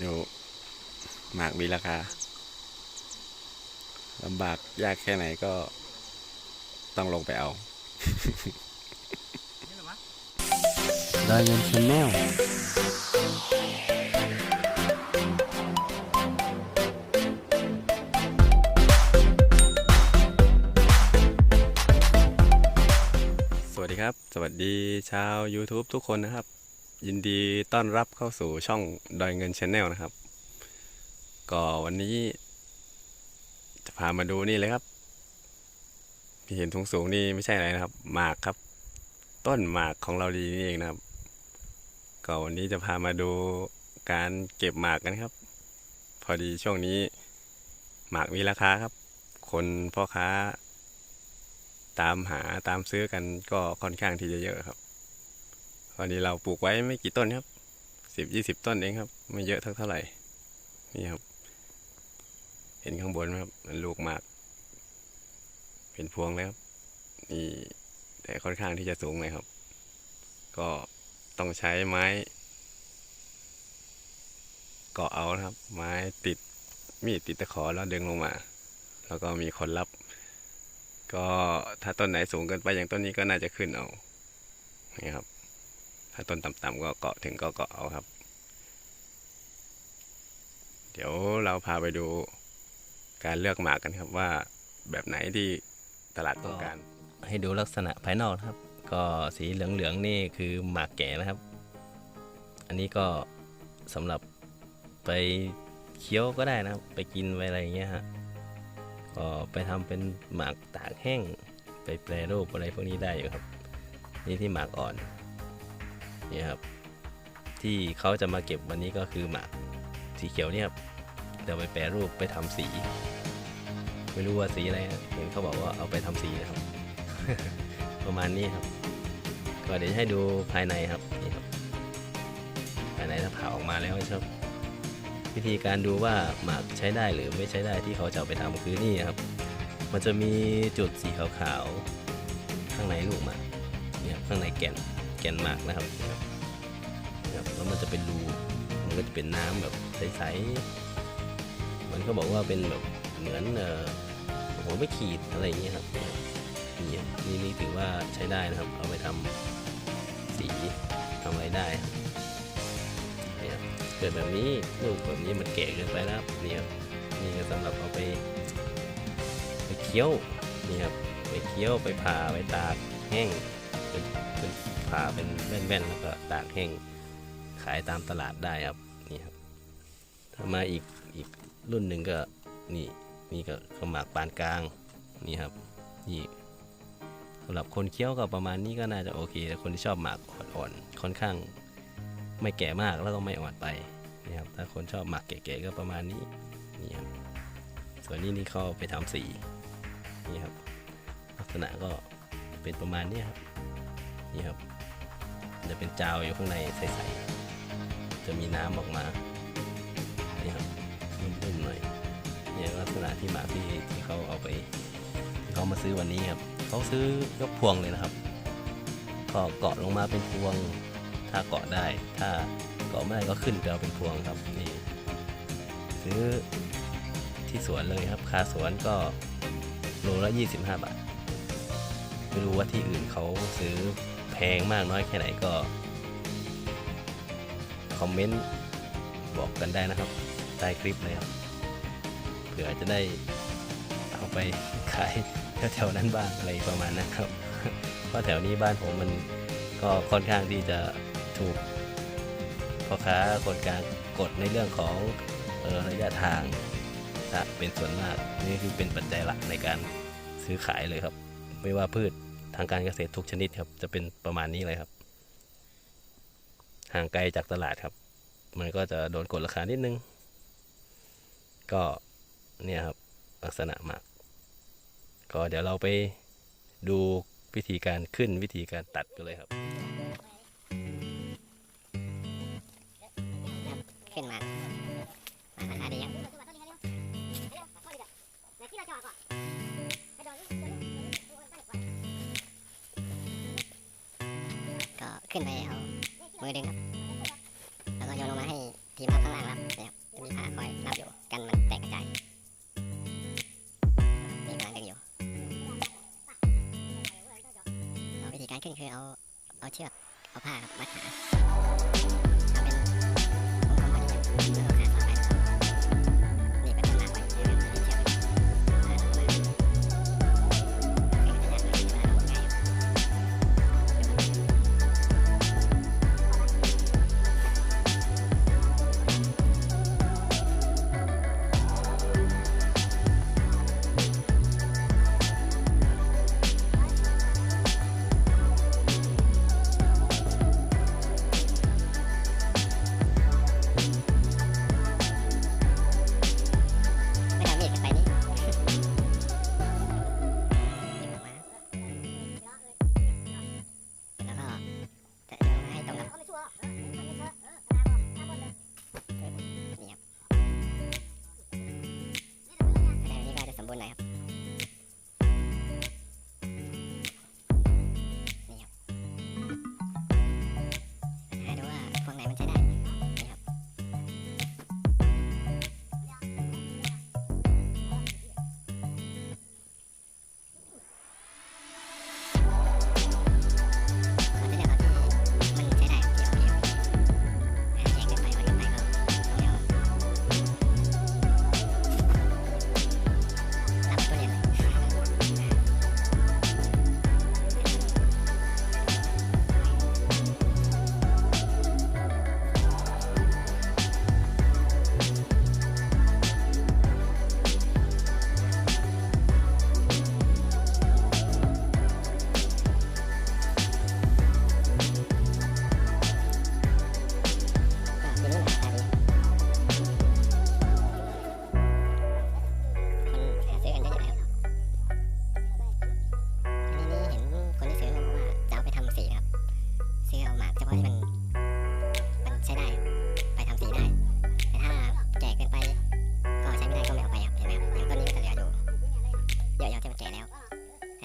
อยู่หมากมีราคาลำบากยากแค่ไหนก็ต้องลงไปเอาดอยเงินชนแนลสวัสดีครับ สวัสดีชาว YouTube ทุกคนนะครับ ยินดีต้อนรับเข้าสู่ช่องดอยเงินชนแนลนะครับ ก็วันนี้ จะพามาดูนี่เลยครับที่เห็นถุงสูงนี่ไม่ใช่อะไรนะครับ หมากครับ ต้นหมากของเราดีนี่เองนะครับ ก็วันนี้จะพามาดูการเก็บหมากกันครับ พอดีช่วงนี้ หมากมีราคาครับ คนพ่อค้า ตามหาตามซื้อกันก็ค่อนข้างที่จะเยอะครับ วันนี้เราปลูกไว้ไม่กี่ต้นครับสิบยี่สิบต้นเองครับ ไม่เยอะเท่าเท่าไหร่ นี่ครับ เห็นข้างบนไหมครับมันลูกหมาก เป็นพวงเลยครับนี่แต่ค่อนข้างที่จะสูงเลยครับ ก็ต้องใช้ไม้เกาะเอานะครับ ไม้ติดมีดติดตะขอแล้วดึงลงมา แล้วก็มีคนรับ ก็ถ้าต้นไหนสูงเกินไปอย่างต้นนี้ก็น่าจะขึ้นเอานี่ครับ ถ้าต้นต่ำๆก็เกาะถึงก็เกาะเอาครับ เดี๋ยวเราพาไปดูการเลือกหมากกันครับว่าแบบไหนที่ตลาดต้องการ ให้ดูลักษณะภายนอกนะครับ ก็สีเหลืองๆนี่คือหมากแก่นะครับ อันนี้ก็สำหรับไปเคี้ยวก็ได้นะครับ ไปกินไปอะไรอย่างเงี้ยฮะก็ไปทำเป็นหมากตากแห้ง ไปแปรรูปอะไรพวกนี้ได้อยู่ครับ นี่ที่หมากอ่อน นี่ครับที่เขาจะมาเก็บวันนี้ก็คือหมากสีเขียวเนี่ยเดี๋ยวไปแปรรูปไปทำสี ไม่รู้ว่าสีอะไรเห็นเขาบอกว่าเอาไปทำสีนะครับ ประมาณนี้ครับ ก็เดี๋ยวจะให้ดูภายในครับนี่ครับ ภายในถ้าผ่าออกมาแล้วครับ วิธีการดูว่าหมากใช้ได้หรือไม่ใช้ได้ที่เขาจะเอาไปทำคือนี่ครับ มันจะมีจุดสีขาวๆข้างในลูกหมากนี่ครับข้างในแก่น แกนหมากนะครับครับแล้วมันจะเป็นรูมันก็จะเป็นน้ำแบบใสๆมันก็บอกว่าเป็นแบบเหมือนหัวไม่ขีดอะไรอย่างเงี้ยครับนี่นี่นี่ถือว่าใช้ได้นะครับ เอาไปทำสีทำอะไรได้ครับนี่ครับเกิดแบบนี้ลูกแบบนี้มันแก่เกินไปแล้วนี่ครับนี่ก็สำหรับเอาไป ไปเคี้ยวนี่ครับไปเคี้ยวไปผ่าไปตากแห้ง เป็นเป็นผ่าเป็นแว่นๆแล้วก็ตากแห้งขายตามตลาดได้ครับนี่ครับถ้ามาอีกอีกรุ่นหนึ่งก็นี่นี่ก็ขมากปานกลางนี่ครับนี่สำหรับคนเคี้ยวก็ประมาณนี้ก็น่าจะโอเคแต่คนที่ชอบหมากอ่อนๆค่อนข้างไม่แก่มากแล้วก็ไม่อ่อนไปนะครับถ้าคนชอบหมากแก่ๆก็ประมาณนี้นี่ครับส่วนนี้นี่เขาไปทำสีนี่ครับลักษณะก็เป็นประมาณนี้ครับ นี่ครับจะเป็นจาวอยู่ข้างในใสๆจะมีน้ำออกมานี่ครับนุ่มๆหน่อยเนี่ยลักษณะที่หมากที่ที่เขาเอาไปที่เขามาซื้อวันนี้ครับเขาซื้อยกพวงเลยนะครับก็เกาะลงมาเป็นพวง ถ้าเกาะได้ ถ้าเกาะไม่ได้ก็ขึ้นไปเอาเป็นพวงครับนี่ซื้อที่สวนเลยครับค่าสวนก็โลละ 25 บาทไม่รู้ว่าที่อื่นเขาซื้อ แพงมากน้อยแค่ไหนก็ คอมเมนต์บอกกันได้นะครับใต้คลิปเลยครับเผื่อจะได้เอาไปขายแถวๆนั้นบ้างอะไรประมาณนั้นครับ เพราะแถวนี้บ้านผมมันก็ค่อนข้างที่จะถูกพ่อค้าคนกลางกดในเรื่องของออระยะทางเป็นส่วนมากนี่คือเป็นปัจจัยหลักในการซื้อขายเลยครับ ไม่ว่าพืช ทางการเกษตรทุกชนิดครับ จะเป็นประมาณนี้เลยครับ ห่างไกลจากตลาดครับ มันก็จะโดนกดราคานิดนึง ก็เนี่ยครับลักษณะหมาก ก็เดี๋ยวเราไปดูวิธีการขึ้นวิธีการตัดกันเลยครับ ขึ้นไปเอามือดึงครับแล้วก็โยนลงมาให้ทีมข้างล่างรับนะครับจะมีผ้าคอยรับอยู่กันมันแตกกระจายนี่กำลังดึงอยู่เอาวิธีการขึ้นคือเอาเอาเชือกเอาผ้ามาดขา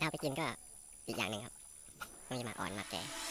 ถ้าเอาไปกินก็อีกอย่างหนึ่งครับ ต้องมีหมาอ่อนหมาแก่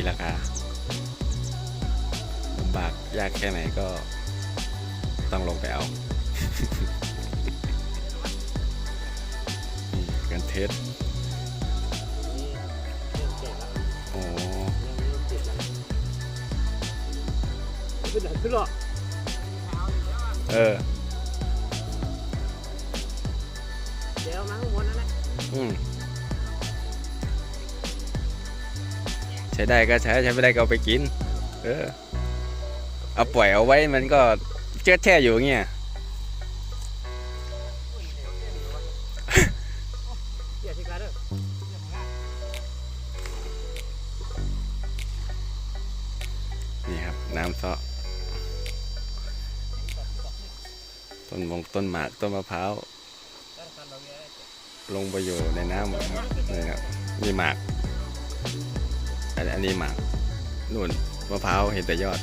มีราคาลำบากยากแค่ไหนก็ต้องลงไปเอาการเทสโอ้เป็นหนังขึ้นหรอเออเดี๋ยวมาข้างบนนั่นแหละอืม ช้ได้ก็ใช้ใช้ไม่ได้ก็เอาไปกิน เออ เอาปล่อยเอาไว้มันก็เจ๊แช่อยู่เงี้ยนี่ครับ น้ำซาะต้นมงต้นหมากต้นมะพร้าวลงไปอยู่ในน้ำหมดครับนี่ครับนี่หมาก อันนี้หมากนู่นมะพร้าวเห็นแต่ยอด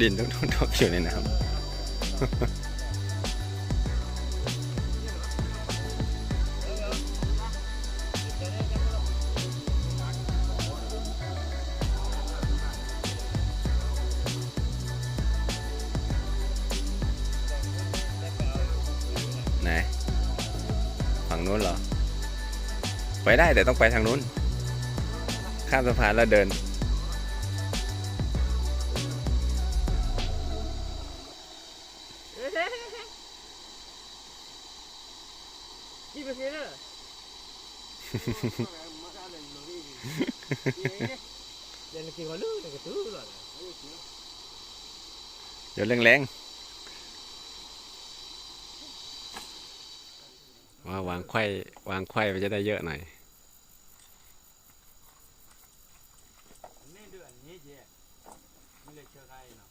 ดินทุกทุกทุกอยู่ในน้ำไหนฝั่งนู้นเหรอ ไปได้แต่ต้องไปทางนู้น ข้ามสะพานแล้วเดิน เดี๋ยวแรงๆว่าวางไข่วางไข่ไปจะได้เยอะหน่อย นี่เดือนนี้เจ๊ไม่เลยเชื่อใครเนา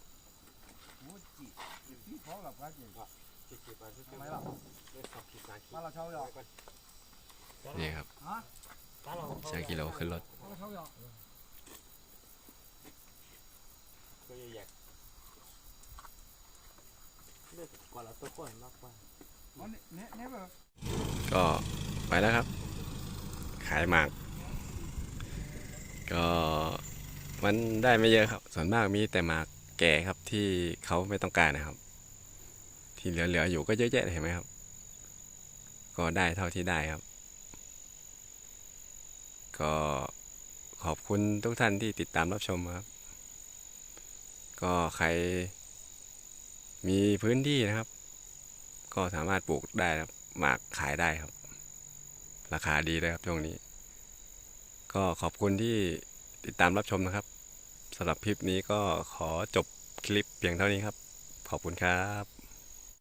ะ นี่ครับช่างกิโลขึ้นรถก่อนเราตัวก่อนมากกว่าก็ไปแล้วครับ ขายหมาก ก็มันได้ไม่เยอะครับ ส่วนมากมีแต่หมากแก่ครับที่เขาไม่ต้องการนะครับ ที่เหลือๆอยู่ก็เยอะแยะเห็นไหมครับ ก็ได้เท่าที่ได้ครับ ก็ขอบคุณทุกท่านที่ติดตามรับชมครับ ก็ใครมีพื้นที่นะครับ ก็สามารถปลูกได้ครับหมากขายได้ครับ ราคาดีเลยครับช่วงนี้ ก็ขอบคุณที่ติดตามรับชมนะครับสำหรับคลิปนี้ก็ขอจบคลิปเพียงเท่านี้ครับ ขอบคุณครับ